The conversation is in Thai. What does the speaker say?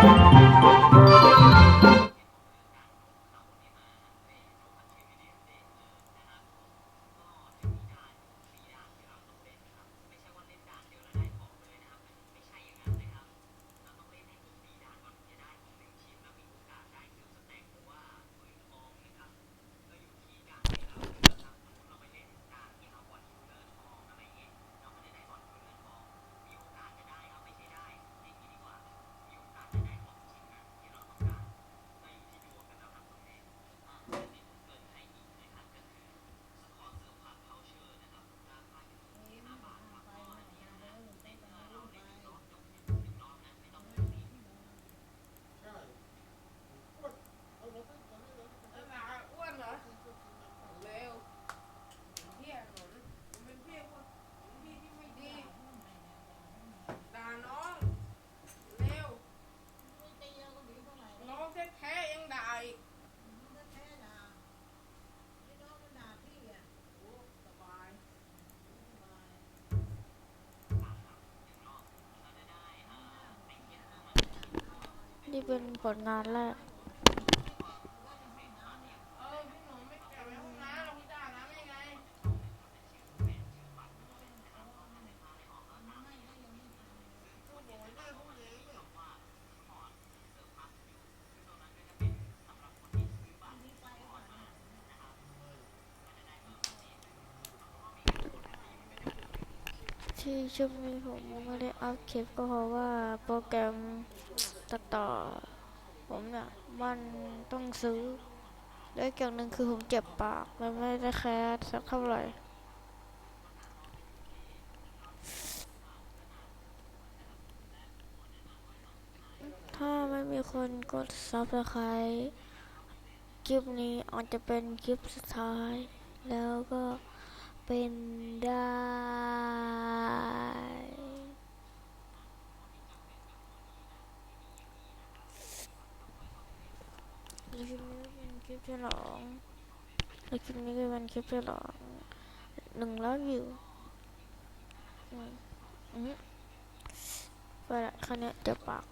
ไอ้หมาอ้วนเหรอเร็วเที่ยหนนมันเป็นพี่คนพี่ที่ไม่ดีด่าน้องเร็วน้องแท้ๆยังด่าอีกโอ้สบาย นี่เป็นผลงานแรกที่ช่วงนี้ผมไม่ได้อัพคลิปก็เพราะว่าโปรแกรม ตัดต่อ ผมเนี่ยมันต้องซื้อและอีกอย่างหนึ่งคือผมเจ็บปากมันไม่ได้แคสสักเท่าไหร่ถ้าไม่มีคนกดซับสไครต์คลิปนี้อาจจะเป็นคลิปสุดท้าย แล้วก็เป็นได้แล้ว คลิปนี้เป็นคลิปฉลองแล้วคลิปนี้ก็เป็นคลิปฉลองหนึ่งร้อยวิวอืมไปละครั้งนี้เจ็บปาก